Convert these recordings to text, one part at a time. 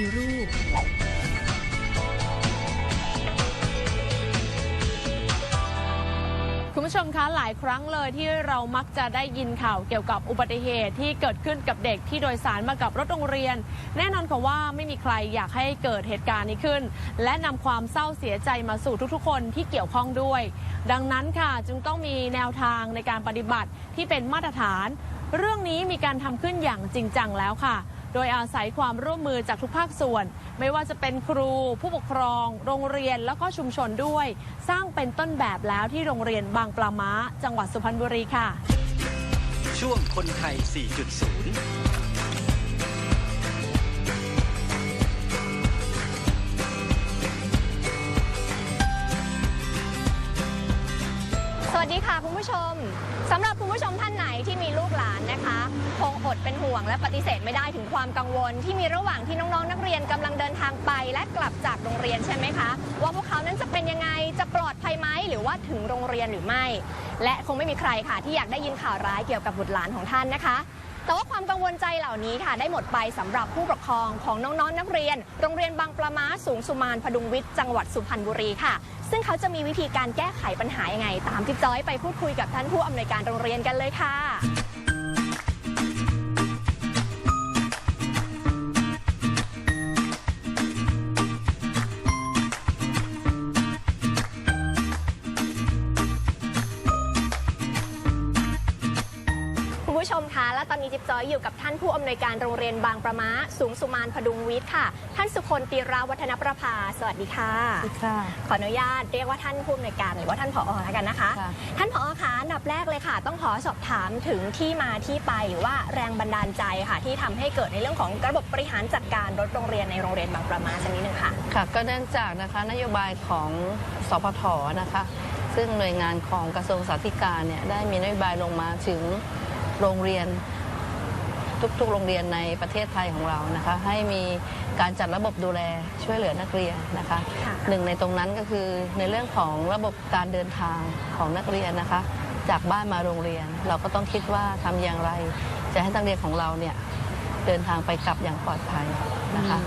ฏิรูปคุณผู้ชมคะหลายครั้งเลยที่เรามักจะได้ยินข่าวเกี่ยวกับอุบัติเหตุที่เกิดขึ้นกับเด็กที่โดยสารมากับรถโรงเรียน แน่นอนค่ะว่าไม่มีใครอยากให้เกิดเหตุการณ์นี้ขึ้น และนำความเศร้าเสียใจมาสู่ทุกๆ คนที่เกี่ยวข้องด้วย ดังนั้นค่ะจึงต้องมีแนวทางในการปฏิบัติที่เป็นมาตรฐาน เรื่องนี้มีการทำขึ้นอย่างจริงจังแล้วค่ะ โดยอาศัยความร่วมมือจากทุกภาคส่วน ไม่ว่าจะเป็นครู ผู้ปกครอง โรงเรียนแล้วก็ชุมชนด้วย สร้างเป็นต้นแบบแล้วที่โรงเรียนบางปลาม้า จังหวัดสุพรรณบุรีค่ะ ช่วงคนไทย 4.0 วัสดีค่ะคุณผู้ชมสำหรับคุณผู้ชมท่านไหนที่มีลูกหลานนะคะ คงอดเป็นห่วงและปฏิเสธไม่ได้ถึงความกังวล ที่มีระหว่างที่น้องๆ นักเรียนกำลังเดินทางไปและกลับจากโรงเรียนใช่ไหมคะ ว่าพวกเขานั้นจะเป็นยังไงจะปลอดภัยไหมหรือว่าถึงโรงเรียนหรือไม่ และคงไม่มีใครค่ะที่อยากได้ยินข่าวร้ายเกี่ยวกับบุตรหลานของท่านนะคะ แต่ว่าความกังวลใจเหล่านี้ค่ะ ได้หมดไปสำหรับผู้ปกครองของน้องๆนักเรียน โรงเรียนบางปลาม้าสูงสุมานพดุงวิทย์จังหวัดสุพรรณบุรีค่ะ ซึ่งเขาจะมีวิธีการแก้ไขปัญหายังไง ตามจิ๊บจ้อยไปพูดคุยกับท่านผู้อำนวยการโรงเรียนกันเลยค่ะ อนนี้จิ๊บจอยอยู่กับท่านผู้อำนวยการโรงเรียนบางประมะสูงสุมานพดุงวิทย์ค่ะ ท่านสุคนตีราวัฒนประภา สวัสดีค่ะค่ะ ขออนุญาตเรียกว่าท่านผู้อำนวยการหรือว่าท่านผอแล้วกันนะคะค่ะท่านผอคะอันดับแรกเลยค่ะ ต้องขอสอบถามถึงที่มาที่ไปหรือว่าแรงบันดาลใจค่ะ ที่ทำให้เกิดในเรื่องของระบบบริหารจัดการรถโรงเรียนในโรงเรียนบางประมาสักนิดนึงค่ะค่ะ ก็เนื่องจากนะคะนโยบายของสพทนะคะซึ่งหน่วยงานของกระทรวงสาธารณสุขเนี่ยได้มีนโยบายลงมาถึงโรงเรียน ทุกๆ โรงเรียนในประเทศไทยของเรานะคะให้มีการจัดระบบดูแลช่วยเหลือนักเรียนนะคะค่ะหนึ่งในตรงนั้นก็คือในเรื่องของระบบการเดินทางของนักเรียนนะคะ จากบ้านมาโรงเรียน เราก็ต้องคิดว่าทำอย่างไร จะให้นักเรียนของเราเนี่ยเดินทางไปกลับอย่างปลอดภัยนะคะ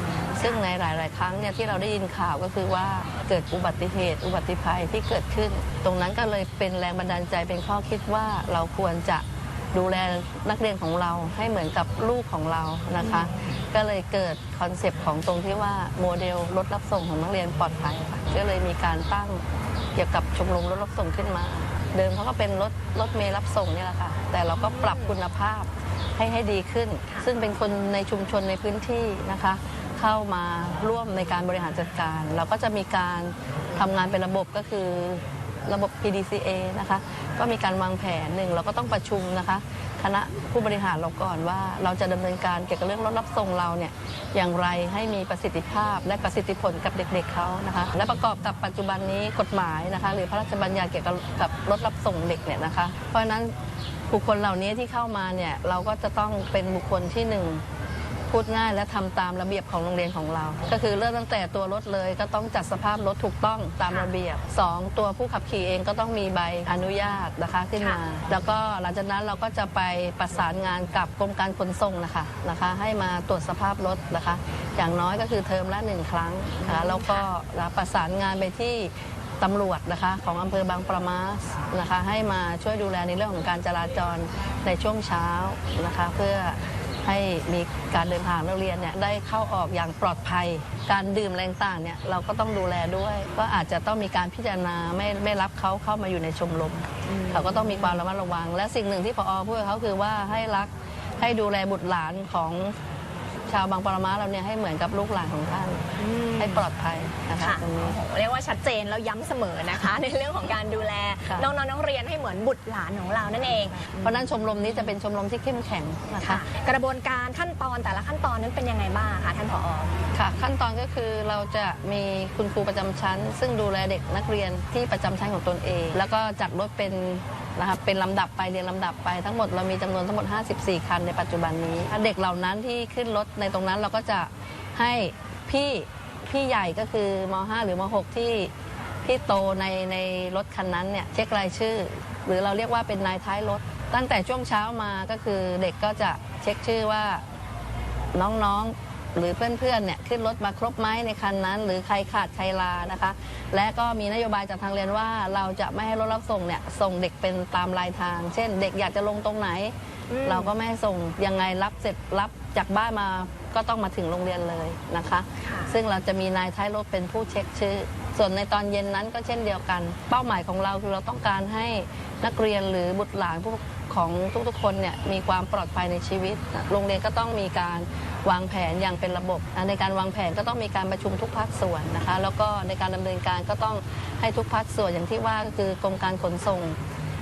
ซึ่งในหลาย ๆ ครั้งเนี่ยที่เราได้ยินข่าวก็คือว่าเกิดอุบัติเหตุ อุบัติภัยที่เกิดขึ้น ตรงนั้นก็เลยเป็นแรงบันดาลใจเป็นข้อคิดว่าเราควรจะ ดูแลนักเรียนของเราให้เหมือนกับลูกของเรานะคะ ก็เลยเกิดคอนเซปต์ของตรงที่ว่าโมเดลรถรับส่งของนักเรียนปลอดภัยค่ะก็เลยมีการตั้งเกี่ยวกับชมรมรถรับส่งขึ้นมา เดิมเขาก็เป็นรถรถเมล์รับส่งนี่แหละค่ะ แต่เราก็ปรับคุณภาพให้ให้ดีขึ้น ซึ่งเป็นคนในชุมชนในพื้นที่นะคะ เข้ามาร่วมในการบริหารจัดการ เราก็จะมีการทำงานเป็นระบบก็คือระบบ PDCA นะคะ ก็มีการวางแผนหนึ่งเราก็ต้องประชุมนะคะคณะผู้บริหารเราก่อนว่าเราจะดำเนินการเกี่ยวกับเรื่องรถรับส่งเราเนี่ยอย่างไรให้มีประสิทธิภาพและประสิทธิผลกับเด็กๆเขานะคะและประกอบกับปัจจุบันนี้กฎหมายนะคะหรือพระราชบัญญัติเกี่ยวกับกับรถรับส่งเด็กเนี่ยนะคะ เพราะฉะนั้นบุคคลเหล่านี้ที่เข้ามาเนี่ยเราก็จะต้องเป็นบุคคลที่หนึ่ง พูดง่ายและทำตามระเบียบของโรงเรียนของเรา ก็คือเริ่มตั้งแต่ตัวรถเลยก็ต้องจัดสภาพรถถูกต้องตามระเบียบ 2 ตัวผู้ขับขี่เองก็ต้องมีใบอนุญาตนะคะขึ้นมา แล้วก็หลังจากนั้นเราก็จะไปประสานงานกับกรมการขนส่งนะคะนะคะ ให้มาตรวจสภาพรถนะคะ อย่างน้อยก็คือเทอมละหนึ่งครั้งนะคะแล้วก็ประสานงานไปที่ตำรวจนะคะของอำเภอบางประมาสนะคะ ให้มาช่วยดูแลในเรื่องของการจราจรในช่วงเช้านะคะ เพื่อ ให้มีการเดินทางนักเรียนเนี่ยได้เข้าออกอย่างปลอดภัย การดื่มแรงต่างเนี่ยเราก็ต้องดูแลด้วย ก็อาจจะต้องมีการพิจารณาไม่ไม่รับเขาเข้ามาอยู่ในชมรมเขาก็ต้องมีความระมัดระวัง และสิ่งหนึ่งที่พอพูดเขาคือว่าให้รักให้ดูแลบุตรหลานของ ชาวบางปรมาเราเนี่ยให้เหมือนกับลูกหลานของท่านให้ปลอดภัยนะคะค่ะตรงนี้โอ้โหเรียกว่าชัดเจนแล้วย้ำเสมอนะคะ ในเรื่องของการดูแลค่ะ น้องๆนักเรียนให้เหมือนบุตรหลานของเรานั่นเองเพราะฉะนั้นชมรมนี้จะเป็นชมรมที่เข้มแข็งนะคะ ค่ะกระบวนการขั้นตอนแต่ละขั้นตอนนั้นเป็นยังไงบ้างคะท่านผอ ค่ะขั้นตอนก็คือเราจะมีคุณครูประจำชั้น ซึ่งดูแลเด็กนักเรียนที่ประจำชั้นของตนเอง แล้วก็จัดรถเป็น นะครับเป็นลำดับไปเรียนลำดับไปทั้งหมดเรามีจำนวนทั้งหมด 54 คันในปัจจุบันนี้ เด็กเหล่านั้นที่ขึ้นรถในตรงนั้นเราก็จะให้พี่พี่ใหญ่ก็คือม .5 หรือม .6 ที่ที่โตในในรถคันนั้นเนี่ยเช็ครายชื่อ หรือเราเรียกว่าเป็นนายท้ายรถ ตั้งแต่ช่วงเช้ามาก็คือเด็กก็จะเช็คชื่อว่าน้องๆ หรือเพื่อนๆเนี่ยขึ้นรถมาครบไหมในคันนั้น หรือใครขาดใครลานะคะ และก็มีนโยบายจากทางเรียนว่าเราจะไม่ให้รถรับส่งเนี่ยส่งเด็กเป็นตามรายทาง เช่น เด็กอยากจะลงตรงไหนอืมเราก็ไม่ให้ส่งยังไงรับเสร็จรับจากบ้านมา ก็ต้องมาถึงโรงเรียนเลยนะคะค่ะซึ่งเราจะมีนายท้ายรถเป็นผู้เช็คชื่อ ส่วนในตอนเย็นนั้นก็เช่นเดียวกัน เป้าหมายของเราคือเราต้องการให้นักเรียนหรือบุตรหลานผู้ของทุกๆคนเนี่ยมีความปลอดภัยในชีวิต โรงเรียนก็ต้องมีการวางแผนอย่างเป็นระบบนะในการวางแผนก็ต้องมีการประชุมทุกภาคส่วนนะคะ แล้วก็ในการดำเนินการก็ต้องให้ทุกภาคส่วนอย่างที่ว่าก็คือกรมการขนส่ง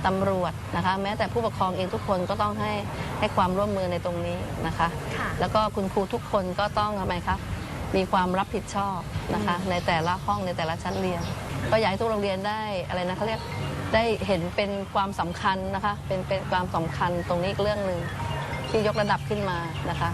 ตำรวจนะคะแม้แต่ผู้ปกครองเองทุกคนก็ต้องให้ให้ความร่วมมือในตรงนี้นะคะ ค่ะ แล้วก็คุณครูทุกคนก็ต้องทำไมครับ มีความรับผิดชอบนะคะ ในแต่ละห้องในแต่ละชั้นเรียน ก็อยากให้ทุกโรงเรียนได้อะไรนะเขาเรียกได้เห็นเป็นความสำคัญนะคะ เป็นเป็นความสำคัญตรงนี้อีกเรื่องหนึ่งที่ยกระดับขึ้นมานะคะ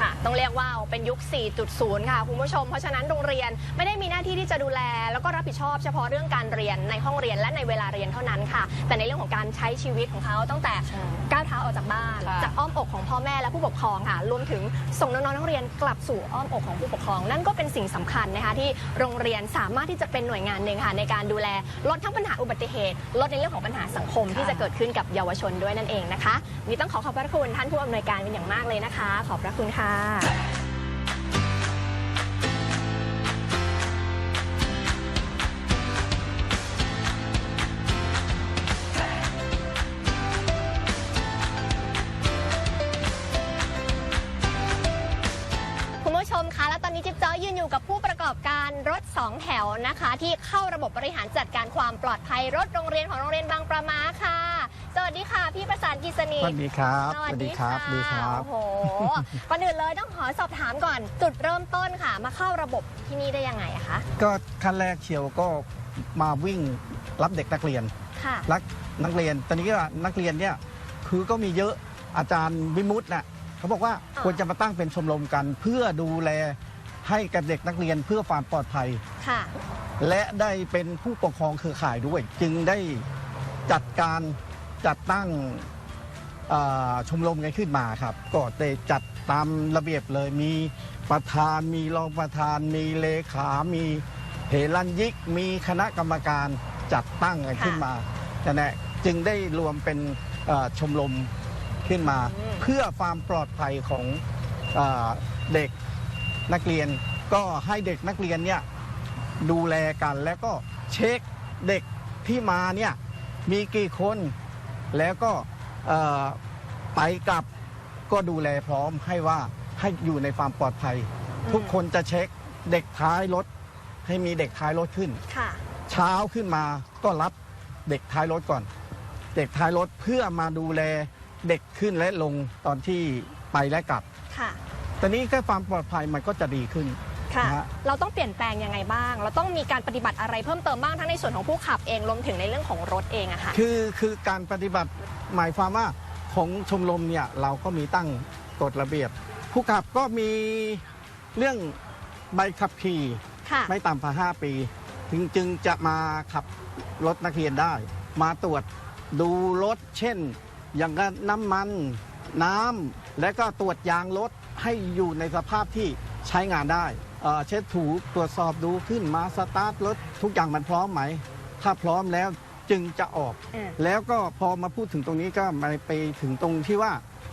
ค่ะ ต้องเรียกว่าเป็นยุค 4.0 ค่ะ คุณผู้ชม เพราะฉะนั้นโรงเรียนไม่ได้มีหน้าที่ที่จะดูแล แล้วก็รับผิดชอบเฉพาะเรื่องการเรียนในห้องเรียนและในเวลาเรียนเท่านั้นค่ะ แต่ในเรื่องของการใช้ชีวิตของเขาตั้งแต่ใช่ก้าวเท้าออกจากบ้าน ค่ะจากอ้อมอกของพ่อแม่และผู้ปกครองค่ะ รวมถึงส่งน้องๆนักเรียนกลับสู่อ้อมอกของผู้ปกครอง นั่นก็เป็นสิ่งสำคัญนะคะที่โรงเรียนสามารถที่จะเป็นหน่วยงานหนึ่งค่ะในการดูแลลดทั้งปัญหาอุบัติเหตุ ลดในเรื่องของปัญหาสังคมที่จะเกิดขึ้นกับเยาวชนด้วยนั่นเองนะคะนี่ต้องขอขอบพระคุณท่านผู้อำนวยการเป็นอย่างมากเลยนะคะ ขอบพระคุณค่ะคุณผู้ชมคะและตอนนี้จิ๊บจ้อยยืนอยู่กับผู้ประกอบการรถ 2 แถวนะคะ ที่เข้าระบบบริหารจัดการความปลอดภัยรถโรงเรียนของโรงเรียนบางประมาค่ะ สวัสดีค่ะ พี่ประสานกิษณีสวัสดีครับสวัสดีครัค่ะสวัสดีครับโอ้โหก่อนอื่นเลยต้องขอสอบถามก่อน จุดเริ่มต้นค่ะ มาเข้าระบบที่นี่ได้ยังไงอะคะก็ขั้นแรกเชียวก็มาวิ่งรับเด็กนักเรียน ค่ะ รักนักเรียน ตอนนี้ก็นักเรียนเนี่ยคือก็มีเยอะอาจารย์วิมุตต์น่ะเขาบอกว่าอ่า ควรจะมาตั้งเป็นชมรมกัน เพื่อดูแลให้กับเด็กนักเรียนเพื่อความปลอดภัย ค่ะ และได้เป็นผู้ปกครองเครือข่ายด้วย จึงได้จัดการ จัดตั้งเอ่อชมรมกันขึ้นมาครับ ก็ได้จัดตามระเบียบเลยมีประธานมีรองประธาน มีเลขา มีเหรัญยิก มีคณะกรรมการจัดตั้งกันขึ้นมานั่นแหละจึงได้รวมเป็นเอ่อชมรมขึ้นมาอืมเพื่อความปลอดภัยของเออเด็กนักเรียน ก็ให้เด็กนักเรียนเนี่ยดูแลกันแล้วก็เช็คเด็กที่มาเนี่ยมีกี่คน แล้วก็เอ่อไปกลับก็ดูแลพร้อมให้ว่าให้อยู่ในความปลอดภัย ทุกคนจะเช็คเด็กท้ายรถให้มีเด็กท้ายรถขึ้นค่ะเช้าขึ้นมาก็รับเด็กท้ายรถก่อน เด็กท้ายรถเพื่อมาดูแลเด็กขึ้นและลงตอนที่ไปและกลับค่ะตอนนี้แค่ความปลอดภัยมันก็จะดีขึ้น ค่ะ นะฮะ เราต้องเปลี่ยนแปลงยังไงบ้าง เราต้องมีการปฏิบัติอะไรเพิ่มเติมบ้างทั้งในส่วนของผู้ขับเองรวมถึงในเรื่องของรถเองอะค่ะ คือคือการปฏิบัติหมายความว่าของชมรมเนี่ยเราก็มีตั้งกฎระเบียบ ผู้ขับก็มีเรื่องใบขับขี่ค่ะ ไม่ต่ำกว่าห้าปี ถึงจึงจะมาขับรถนักเรียนได้ มาตรวจดูรถเช่น อย่างกับน้ำมันน้ำและก็ตรวจยางรถให้อยู่ในสภาพที่ใช้งานได้ เอ่อเช็ดถูตรวจสอบดูขึ้นมาสตาร์ทรถทุกอย่างมันพร้อมไหม ถ้าพร้อมแล้วจึงจะออกอืมแล้วก็พอมาพูดถึงตรงนี้ก็มาไปถึงตรงที่ว่า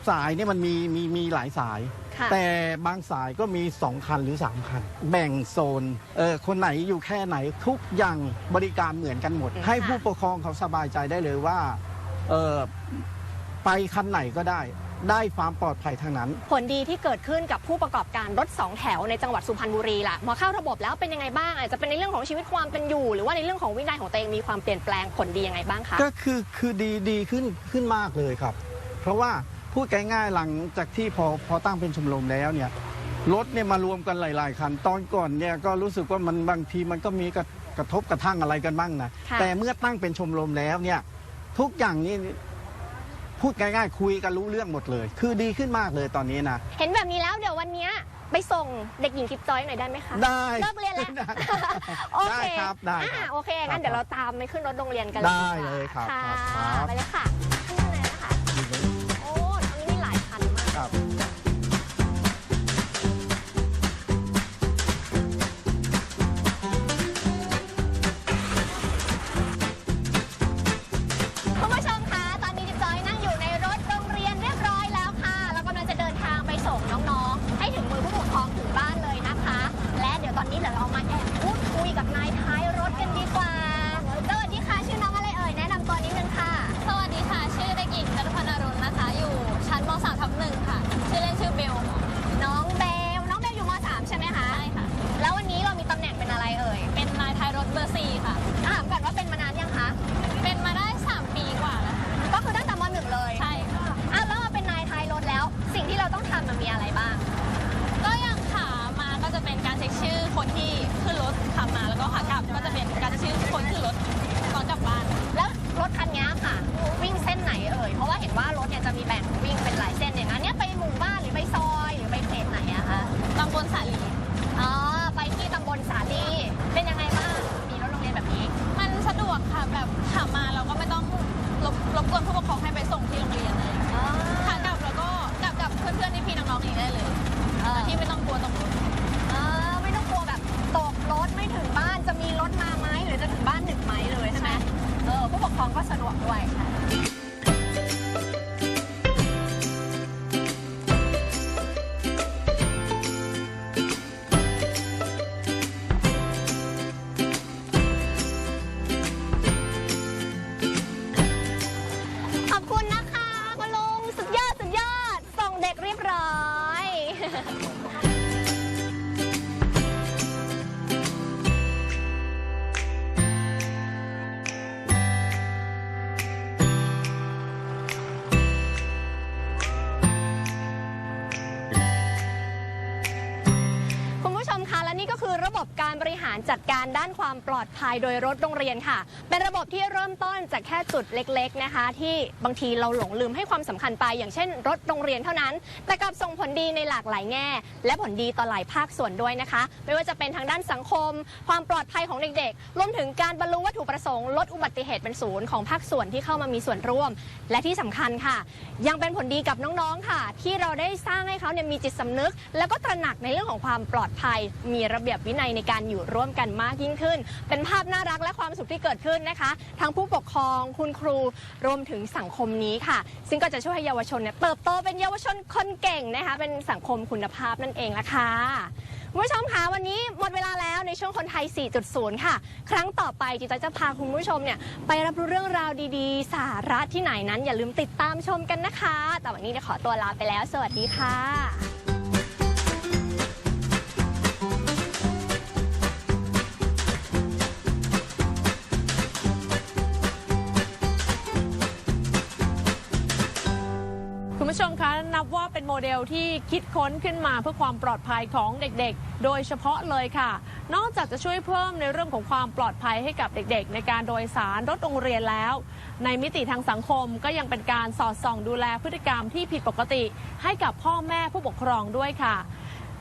สายเนี่ยมันมีมีมีหลายสายค่ะแต่บางสายก็มี 2 คันหรือ 3 คัน แบ่งโซนเออคนไหนอยู่แค่ไหนทุกอย่างบริการเหมือนกันหมดอืมให้ค่ะผู้ปกครองเขาสบายใจได้เลยว่าเออไปคันไหนก็ได้ ได้ความปลอดภัยทางนั้น ผลดีที่เกิดขึ้นกับผู้ประกอบการรถสองแถวในจังหวัดสุพรรณบุรีล่ะพอเข้าระบบแล้วเป็นยังไงบ้างอาจจะเป็นในเรื่องของชีวิตความเป็นอยู่ หรือว่าในเรื่องของวินัยของตัวเองมีความเปลี่ยนแปลงผลดียังไงบ้างคะก็คือคือดีดีขึ้นขึ้นมากเลยครับ เพราะว่าพูดง่ายๆหลังจากที่พอพอตั้งเป็นชมรมแล้วเนี่ยรถเนี่ยมารวมกันหลาย ๆ คัน ตอนก่อนเนี่ยก็รู้สึกว่ามันบางทีมันก็มีกระกระทบกระทั่งอะไรกันบ้างนะค่ะแต่เมื่อตั้งเป็นชมรมแล้วเนี่ยทุกอย่างนี่ พูดง่ายๆ คุยกันรู้เรื่องหมดเลย คือดีขึ้นมากเลยตอนนี้นะ เห็นแบบนี้แล้วเดี๋ยววันเนี้ยไปส่งเด็กหญิงกิฟจอยหน่อยได้ไหมคะได้เลิกเรียนแล้วได้โอเคได้ครับได้ครับอ่าโอเคงั้นครับเดี๋ยวเราตามไปขึ้นรถโรงเรียนกันได้ดีกว่าเลยครับค่ะครับ ไปเลยค่ะขึ้นเลยนะคะ ระบบการบริหารจัดการด้านความปลอดภัยโดยรถโรงเรียนค่ะ เป็นระบบที่เริ่มต้นจากแค่จุดเล็ก ๆนะคะ ที่บางทีเราหลงลืมให้ความสำคัญไป อย่างเช่น รถโรงเรียนเท่านั้น แต่กลับส่งผลดีในหลากหลายแง่ และผลดีต่อหลายภาคส่วนด้วยนะคะ ไม่ว่าจะเป็นทางด้านสังคม ความปลอดภัยของเด็กๆรวมถึงการบรรลุวัตถุประสงค์ลดอุบัติเหตุเป็นศูนย์ของภาคส่วนที่เข้ามามีส่วนร่วม และที่สำคัญค่ะ ยังเป็นผลดีกับน้องๆค่ะ ที่เราได้สร้างให้เขาเนี่ยมีจิตสำนึก แล้วก็ตระหนักในเรื่องของความปลอดภัยมีระเบียบวินัยในการอยู่ร่วมกันมากยิ่งขึ้น เป็นภาพน่ารักและความสุขที่เกิดขึ้นนะคะ ทั้งผู้ปกครองคุณครูรวมถึงสังคมนี้ค่ะ ซึ่งก็จะช่วยให้เยาวชนเนี่ยเติบโตเป็นเยาวชนคนเก่งนะคะ เป็นสังคมคุณภาพนั่นเองละค่ะคุณผู้ชมคะวันนี้หมดเวลาแล้วในช่วงคนไทย 4.0 ค่ะ ครั้งต่อไปจิตใจจะพาคุณผู้ชมเนี่ยไปรับรู้เรื่องราวดีๆ สาระที่ไหนนั้นอย่าลืมติดตามชมกันนะคะ แต่วันนี้เนี่ยขอตัวลาไปแล้ว สวัสดีค่ะ เดลที่คิดค้นขึ้นมาเพื่อความปลอดภัยของเด็กๆ โดยเฉพาะเลยค่ะ นอกจากจะช่วยเพิ่มในเรื่องของความปลอดภัยให้กับเด็กๆ ในการโดยสารรถโรงเรียนแล้ว ในมิติทางสังคมก็ยังเป็นการสอดส่องดูแลพฤติกรรมที่ผิดปกติ ให้กับพ่อแม่ผู้ปกครองด้วยค่ะ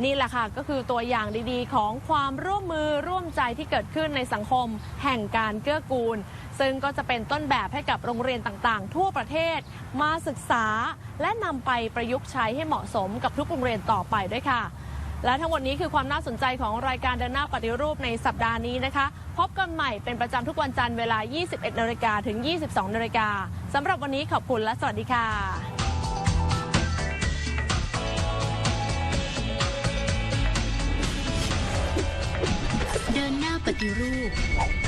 นี่แหละค่ะก็คือตัวอย่างดีๆ ของความร่วมมือร่วมใจที่เกิดขึ้นในสังคม แห่งการเกื้อกูล ซึ่งก็จะเป็นต้นแบบให้กับโรงเรียนต่างๆ ทั่วประเทศมาศึกษา และนำไปประยุกต์ใช้ให้เหมาะสมกับทุกโรงเรียนต่อไปด้วยค่ะ และทั้งหมดนี้คือความน่าสนใจของรายการเดินหน้าปฏิรูปในสัปดาห์นี้นะคะ พบกันใหม่เป็นประจำทุกวันจันทร์เวลา 21นาฬิกาถึง 22นาฬิกาสำหรับวันนี้ขอบคุณและสวัสดีค่ะเดินหน้าปฏิรูป